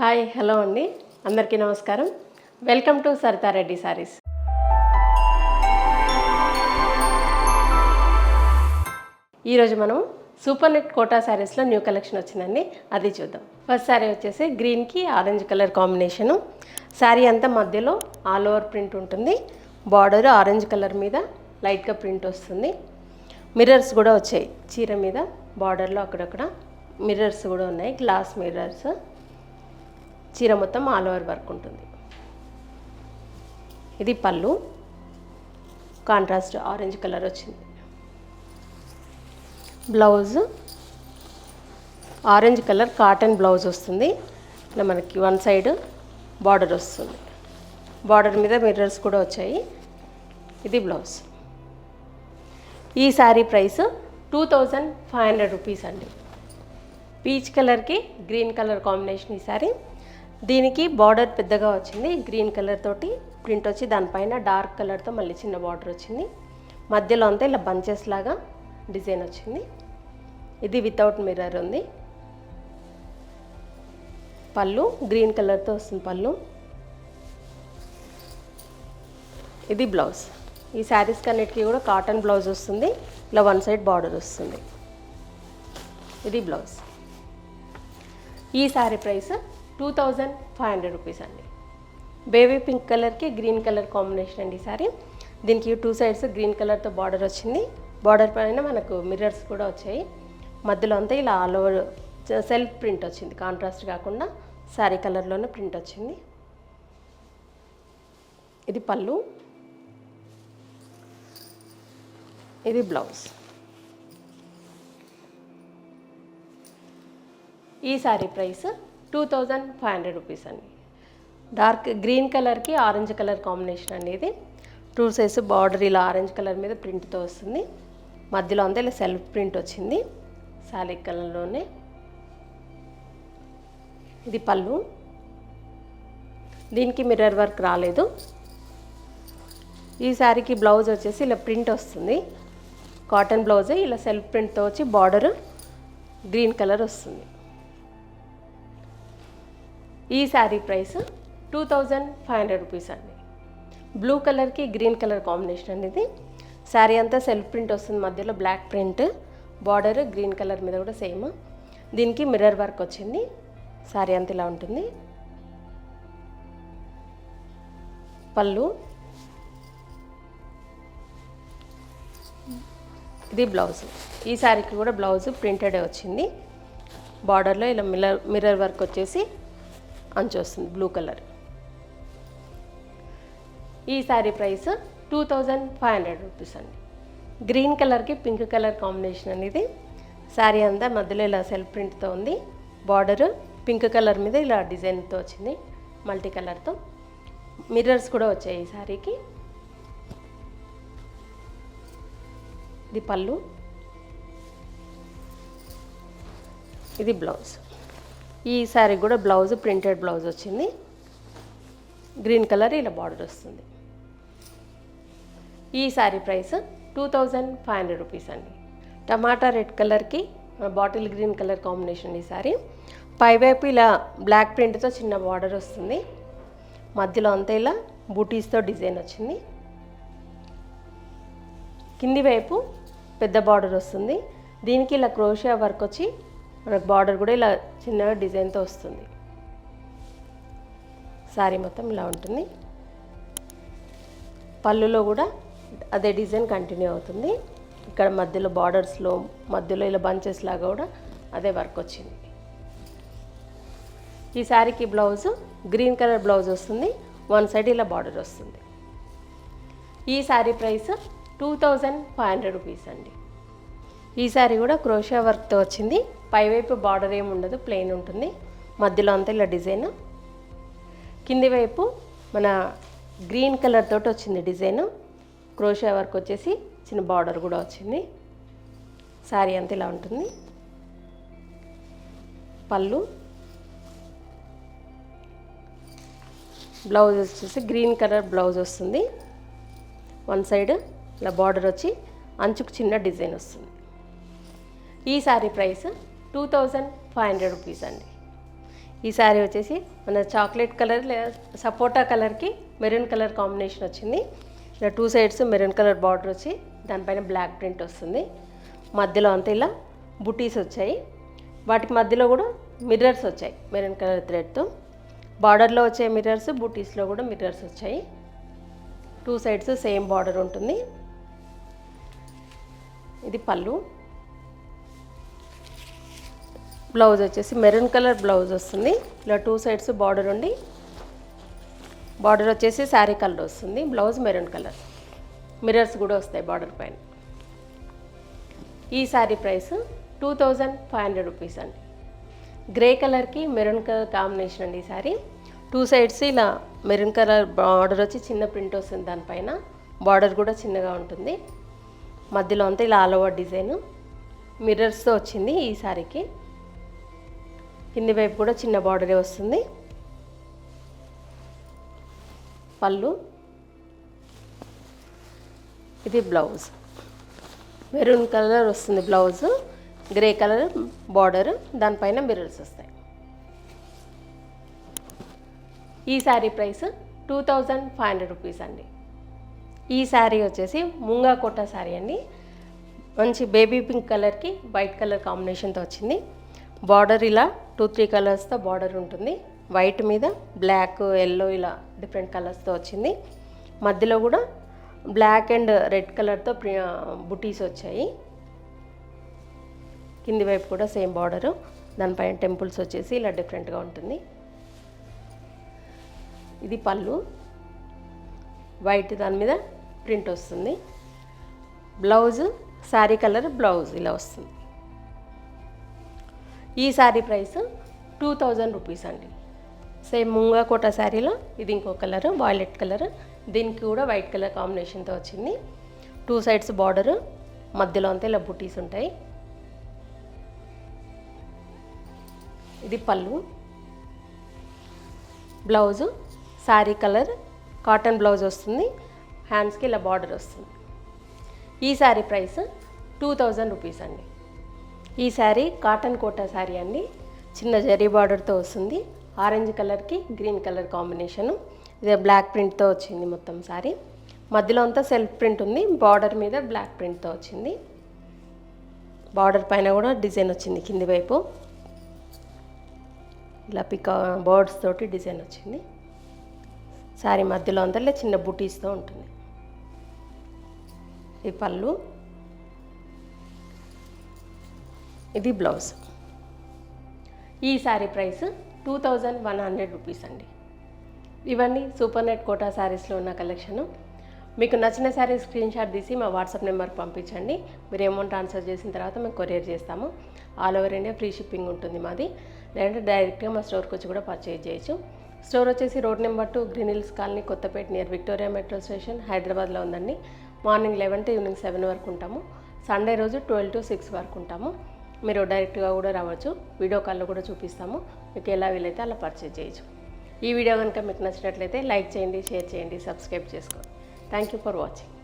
Hi hello అండి. అందరికీ నమస్కారం. Welcome to Saritha Reddy saris. ఈరోజు మనం సూపర్ నెట్ కోటా శారీస్లో న్యూ కలెక్షన్ వచ్చిందండి. అది చూద్దాం. ఫస్ట్ శారీ వచ్చేసి గ్రీన్కి ఆరెంజ్ కలర్ కాంబినేషను. శారీ అంతా మధ్యలో ఆల్ ఓవర్ ప్రింట్ ఉంటుంది. బార్డర్ ఆరెంజ్ కలర్ మీద లైట్గా ప్రింట్ వస్తుంది. మిర్రర్స్ కూడా వచ్చాయి చీర మీద. బార్డర్లో అక్కడక్కడ మిర్రర్స్ కూడా ఉన్నాయి. Glass mirrors. చీర మొత్తం ఆల్ ఓవర్ వర్క్ ఉంటుంది. ఇది పళ్ళు. కాంట్రాస్ట్ ఆరెంజ్ కలర్ వచ్చింది. Blouse orange colour cotton blouse వస్తుంది. ఇలా మనకి వన్ సైడ్ బార్డర్ వస్తుంది. బార్డర్ మీద మిర్రర్స్ కూడా వచ్చాయి. ఇది బ్లౌజ్ ఈ sari price two thousand five hundred rupees అండి. పీచ్ కలర్కి గ్రీన్ కలర్ కాంబినేషన్ ఈ శారీ దీనికి బార్డర్ పెద్దగా వచ్చింది గ్రీన్ కలర్ తోటి ప్రింట్ వచ్చి దానిపైన డార్క్ కలర్తో మళ్ళీ చిన్న బార్డర్ వచ్చింది. మధ్యలో అంతా ఇలా బంచెస్ లాగా డిజైన్ వచ్చింది. ఇది వితౌట్ మిర్రర్ ఉంది. పళ్ళు గ్రీన్ కలర్తో వస్తుంది పళ్ళు. ఇది బ్లౌజ్. ఈ శారీస్ కన్నిటికీ కూడా కాటన్ బ్లౌజ్ వస్తుంది. ఇలా వన్ సైడ్ బార్డర్ వస్తుంది. ఇది బ్లౌజ్. ఈ sari price two thousand five hundred rupees అండి. బేబీ పింక్ కలర్కి గ్రీన్ కలర్ కాంబినేషన్ అండి సారీ. దీనికి టూ సైడ్స్ గ్రీన్ కలర్తో బార్డర్ వచ్చింది. బార్డర్ పైన మనకు మిర్రర్స్ కూడా వచ్చాయి. మధ్యలో అంతా ఇలా ఆల్ ఓవర్ సెల్ఫ్ ప్రింట్ వచ్చింది. కాంట్రాస్ట్ కాకుండా శారీ కలర్లోనే ప్రింట్ వచ్చింది. ఇది పళ్ళు. ఇది బ్లౌజ్. ఈ sari price two thousand five hundred rupees అండి. డార్క్ గ్రీన్ కలర్కి ఆరెంజ్ కలర్ కాంబినేషన్ అండి ఇది. టూ సైజ్ బార్డర్ ఇలా ఆరెంజ్ కలర్ మీద ప్రింట్తో వస్తుంది. మధ్యలో అంతా ఇలా సెల్ఫ్ ప్రింట్ వచ్చింది. శాలిక్ కలర్లోనే. ఇది పళ్ళు. దీనికి మిర్రర్ వర్క్ రాలేదు. ఈ శారీకి బ్లౌజ్ వచ్చేసి ఇలా ప్రింట్ వస్తుంది. కాటన్ బ్లౌజ్ ఇలా సెల్ఫ్ ప్రింట్తో వచ్చి బార్డర్ గ్రీన్ కలర్ వస్తుంది. ఈ sari price two thousand five hundred rupees అండి. బ్లూ కలర్కి గ్రీన్ కలర్ కాంబినేషన్ అండి ఇది శారీ అంతా సెల్ఫ్ ప్రింట్ వస్తుంది మధ్యలో block print border green colour మీద కూడా సేమ్ దీనికి మిర్రర్ వర్క్ వచ్చింది. శారీ అంతా ఇలా ఉంటుంది. పళ్ళు. ఇది బ్లౌజ్ ఈ శారీకి కూడా బ్లౌజ్ ప్రింటెడే వచ్చింది. బార్డర్లో ఇలా మిర్రర్ మిర్రర్ వర్క్ వచ్చేసి అంచు వస్తుంది బ్లూ కలర్ ఈ sari price two thousand five hundred rupees అండి. గ్రీన్ కలర్కి పింక్ కలర్ కాంబినేషన్ అనేది శారీ అంతా మధ్యలో ఇలా సెల్ఫ్ ప్రింట్తో ఉంది. బార్డరు పింక్ కలర్ మీద ఇలా డిజైన్తో వచ్చింది మల్టీ కలర్తో మిర్రర్స్ కూడా వచ్చాయి ఈ శారీకి ఇది పళ్ళు. ఇది బ్లౌజ్ ఈ శారీ కూడా బ్లౌజ్ ప్రింటెడ్ బ్లౌజ్ వచ్చింది. గ్రీన్ కలర్ ఇలా బార్డర్ వస్తుంది. ఈ sari price two thousand five hundred rupees అండి. టమాటా రెడ్ కలర్కి బాటిల్ గ్రీన్ కలర్ కాంబినేషన్ ఈ శారీ. పైవైపు ఇలా బ్లాక్ ప్రింట్తో చిన్న బార్డర్ వస్తుంది. మధ్యలో అంతా ఇలా బూటీస్తో డిజైన్ వచ్చింది. కింది వైపు పెద్ద బార్డర్ వస్తుంది. దీనికి ఇలా క్రోషియా వర్క్ వచ్చి మనకు బార్డర్ కూడా ఇలా చిన్నగా డిజైన్తో వస్తుంది. శారీ మొత్తం ఇలా ఉంటుంది. పళ్ళులో కూడా అదే డిజైన్ కంటిన్యూ అవుతుంది. ఇక్కడ మధ్యలో బార్డర్స్లో మధ్యలో ఇలా బంచెస్ లాగా కూడా అదే వర్క్ వచ్చింది. ఈ శారీకి బ్లౌజ్ గ్రీన్ కలర్ బ్లౌజ్ వస్తుంది. వన్ సైడ్ ఇలా బార్డర్ వస్తుంది. ఈ sari price two thousand five hundred rupees అండి. ఈ శారీ కూడా క్రోషియా వర్క్తో వచ్చింది. పైవైపు బార్డర్ ఏమి ఉండదు ప్లెయిన్ ఉంటుంది. మధ్యలో అంతా ఇలా డిజైన్. కింది వైపు మన గ్రీన్ కలర్ తోటి వచ్చింది డిజైన్. క్రోషే వర్క్ వచ్చేసి చిన్న బార్డర్ కూడా వచ్చింది. శారీ అంతా ఇలా ఉంటుంది. పళ్ళు. బ్లౌజ్ వచ్చేసి గ్రీన్ కలర్ బ్లౌజ్ వస్తుంది. వన్ సైడ్ ఇలా బార్డర్ వచ్చి అంచుకు చిన్న డిజైన్ వస్తుంది. ఈ sari price two thousand five hundred rupees అండి. ఈ శారీ వచ్చేసి మన చాక్లెట్ కలర్ లేదా సపోటా కలర్కి మెరూన్ కలర్ కాంబినేషన్ వచ్చింది. ఇలా two sides maroon colour border వచ్చి దానిపైన బ్లాక్ ప్రింట్ వస్తుంది. మధ్యలో అంతా ఇలా బుటీస్ వచ్చాయి. వాటికి మధ్యలో కూడా మిర్రర్స్ వచ్చాయి మెరూన్ కలర్ థ్రెడ్తో. బార్డర్లో వచ్చే మిర్రర్స్ బుటీస్లో కూడా మిర్రర్స్ వచ్చాయి. టూ సైడ్స్ సేమ్ బార్డర్ ఉంటుంది. ఇది పళ్ళు. బ్లౌజ్ వచ్చేసి మెరూన్ కలర్ బ్లౌజ్ వస్తుంది. ఇలా టూ సైడ్స్ బార్డర్ ఉండి బార్డర్ వచ్చేసి శారీ కలర్ వస్తుంది బ్లౌజ్ మెరూన్ కలర్. మిర్రర్స్ కూడా వస్తాయి బార్డర్ పైన. ఈ sari price two thousand five hundred rupees అండి. గ్రే కలర్కి మెరూన్ కలర్ కాంబినేషన్ అండి ఈ శారీ. టూ సైడ్స్ ఇలా మెరూన్ కలర్ బార్డర్ వచ్చి చిన్న ప్రింట్ వస్తుంది దానిపైన బార్డర్ కూడా చిన్నగా ఉంటుంది. మధ్యలో అంతా ఇలా ఆల్ ఓవర్ డిజైన్. మిర్రర్స్తో వచ్చింది ఈ శారీకి. కింది వైపు కూడా చిన్న బార్డరే వస్తుంది. పళ్ళు. ఇది బ్లౌజ్. మెరూన్ కలర్ వస్తుంది బ్లౌజ్. Grey colour border. దానిపైన మిర్రర్స్ వస్తాయి. ఈ sari price two thousand five hundred rupees అండి. ఈ శారీ వచ్చేసి ముంగా కోట శారీ అండి. మంచి బేబీ పింక్ కలర్కి వైట్ కలర్ కాంబినేషన్తో వచ్చింది. బార్డర్ ఇలా టూ త్రీ కలర్స్తో బార్డర్ ఉంటుంది. వైట్ మీద బ్లాక్ ఎల్లో ఇలా డిఫరెంట్ కలర్స్తో వచ్చింది. మధ్యలో కూడా బ్లాక్ అండ్ రెడ్ కలర్తో బుటీస్ వచ్చాయి. కింది వైపు కూడా సేమ్ బార్డరు. దానిపైన టెంపుల్స్ వచ్చేసి ఇలా డిఫరెంట్గా ఉంటుంది. ఇది పళ్ళు. వైట్ దాని మీద ప్రింట్ వస్తుంది. బ్లౌజ్ శారీ కలర్ బ్లౌజ్ ఇలా వస్తుంది. ఈ sari price two thousand rupees అండి. సేమ్ ముంగా కోట శారీలో ఇది ఇంకో కలర్ వాయిలెట్ కలర్. దీనికి కూడా వైట్ కలర్ కాంబినేషన్తో వచ్చింది. టూ సైడ్స్ బార్డర్ మధ్యలో అంతా ఇలా బుటీస్ ఉంటాయి. ఇది pallu. Blouse sari colour cotton blouse వస్తుంది. హ్యాండ్స్కి ఇలా బార్డర్ వస్తుంది. ఈ sari price two thousand rupees అండి. ఈ శారీ కాటన్ కోటా శారీ అండి. చిన్న జరీ బార్డర్తో వస్తుంది. ఆరెంజ్ కలర్కి గ్రీన్ కలర్ కాంబినేషను. ఇది బ్లాక్ ప్రింట్తో వచ్చింది మొత్తం శారీ. మధ్యలో అంతా సెల్ఫ్ ప్రింట్ ఉంది. బార్డర్ మీద బ్లాక్ ప్రింట్తో వచ్చింది. బార్డర్ పైన కూడా డిజైన్ వచ్చింది కింది వైపు. ఇలా పికా బర్డ్స్ తోటి డిజైన్ వచ్చింది. శారీ మధ్యలో అంతా చిన్న బుటీస్తో ఉంటుంది. ఈ పళ్ళు. ఇది బ్లౌజ్. ఈ sari price two thousand one hundred rupees అండి. ఇవన్నీ సూపర్ నెట్ కోటా శారీస్లో ఉన్న కలెక్షను. మీకు నచ్చిన శారీ స్క్రీన్ షాట్ తీసి మా వాట్సాప్ నెంబర్కి పంపించండి. మీరు అమౌంట్ ట్రాన్స్ఫర్ చేసిన తర్వాత మేము కొరియర్ చేస్తాము. All over India free shipping ఉంటుంది మాది. లేదంటే డైరెక్ట్గా మా స్టోర్కి వచ్చి కూడా పర్చేజ్ చేయొచ్చు. స్టోర్ వచ్చేసి road number two Green Hills Colony Kothapet near Victoria metro station హైదరాబాద్లో ఉందండి. Morning eleven to evening seven వరకు ఉంటాము. సండే రోజు ట్వెల్వ్ టు సిక్స్ వరకు ఉంటాము. మీరు డైరెక్ట్గా కూడా రావచ్చు. వీడియో కాల్లో కూడా చూపిస్తాము. మీకు ఎలా వీలైతే అలా పర్చేజ్ చేయొచ్చు. ఈ వీడియో కనుక మీకు నచ్చినట్లయితే లైక్ చేయండి షేర్ చేయండి సబ్స్క్రైబ్ చేసుకోండి. Thank you for watching